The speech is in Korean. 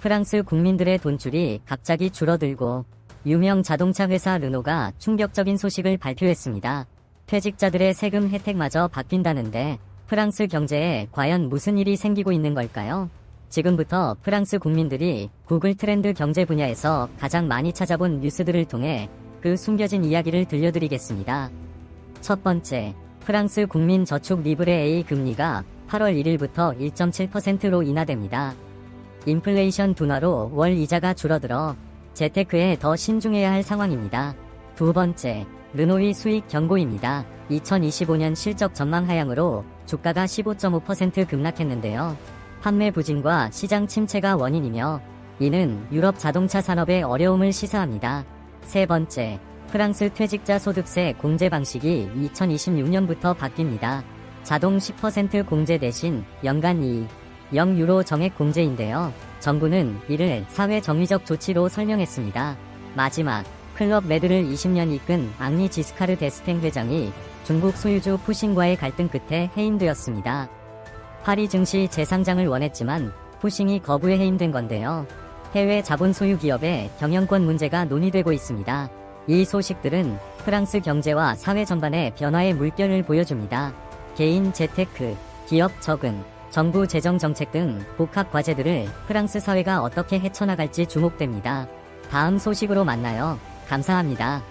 프랑스 국민들의 돈줄이 갑자기 줄어들고 유명 자동차 회사 르노가 충격적인 소식을 발표했습니다. 퇴직자들의 세금 혜택마저 바뀐다는데 프랑스 경제에 과연 무슨 일이 생기고 있는 걸까요? 지금부터 프랑스 국민들이 구글 트렌드 경제 분야에서 가장 많이 찾아본 뉴스들을 통해 그 숨겨진 이야기를 들려드리겠습니다. 첫 번째, 프랑스 국민 저축 리브레 A 금리가 8월 1일부터 1.7%로 인하됩니다. 인플레이션 둔화로 월 이자가 줄어들어 재테크에 더 신중해야 할 상황입니다. 두 번째, 르노이 수익 경고입니다. 2025년 실적 전망 하향으로 주가가 15.5% 급락했는데요. 판매 부진과 시장 침체가 원인이며 이는 유럽 자동차 산업의 어려움을 시사합니다. 세 번째, 프랑스 퇴직자 소득세 공제 방식이 2026년부터 바뀝니다. 자동 10% 공제 대신 연간 2, 0유로 정액 공제인데요. 정부는 이를 사회 정의적 조치로 설명했습니다. 마지막, 클럽 매드를 20년 이끈 앙리 지스카르 데스탱 회장이 중국 소유주 푸싱과의 갈등 끝에 해임되었습니다. 파리 증시 재상장을 원했지만 푸싱이 거부해 해임된 건데요. 해외 자본 소유 기업의 경영권 문제가 논의되고 있습니다. 이 소식들은 프랑스 경제와 사회 전반의 변화의 물결을 보여줍니다. 개인 재테크, 기업 적응, 정부 재정 정책 등 복합 과제들을 프랑스 사회가 어떻게 헤쳐나갈지 주목됩니다. 다음 소식으로 만나요. 감사합니다.